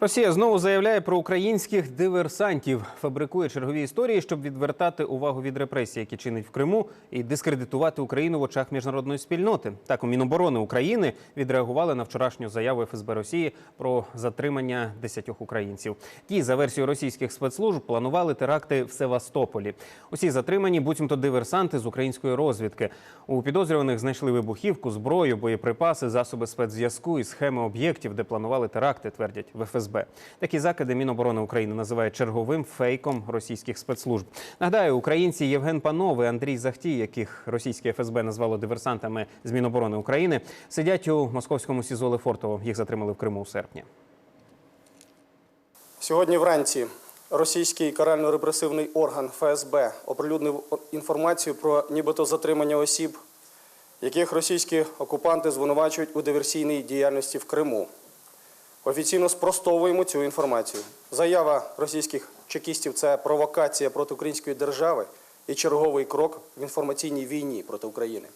Росія знову заявляє про українських диверсантів, фабрикує чергові історії, щоб відвертати увагу від репресій, які чинить в Криму, і дискредитувати Україну в очах міжнародної спільноти. Так у Міноборони України відреагували на вчорашню заяву ФСБ Росії про затримання десятьох українців. Ті за версією російських спецслужб планували теракти в Севастополі. Усі затримані, буцімто диверсанти з української розвідки. У підозрюваних знайшли вибухівку, зброю, боєприпаси, засоби спецзв'язку і схеми об'єктів, де планували теракти, твердять в ФСБ. Такі закиди Міноборони України називають черговим фейком російських спецслужб. Нагадаю, українці Євген Панов і Андрій Захтій, яких російське ФСБ назвало диверсантами з Міноборони України, сидять у московському СІЗО Лефортово. Їх затримали в Криму у серпні. Сьогодні вранці російський карально-репресивний орган ФСБ оприлюднив інформацію про нібито затримання осіб, яких російські окупанти звинувачують у диверсійній діяльності в Криму. Офіційно спростовуємо цю інформацію. Заява російських чекістів це провокація проти української держави і черговий крок в інформаційній війні проти України.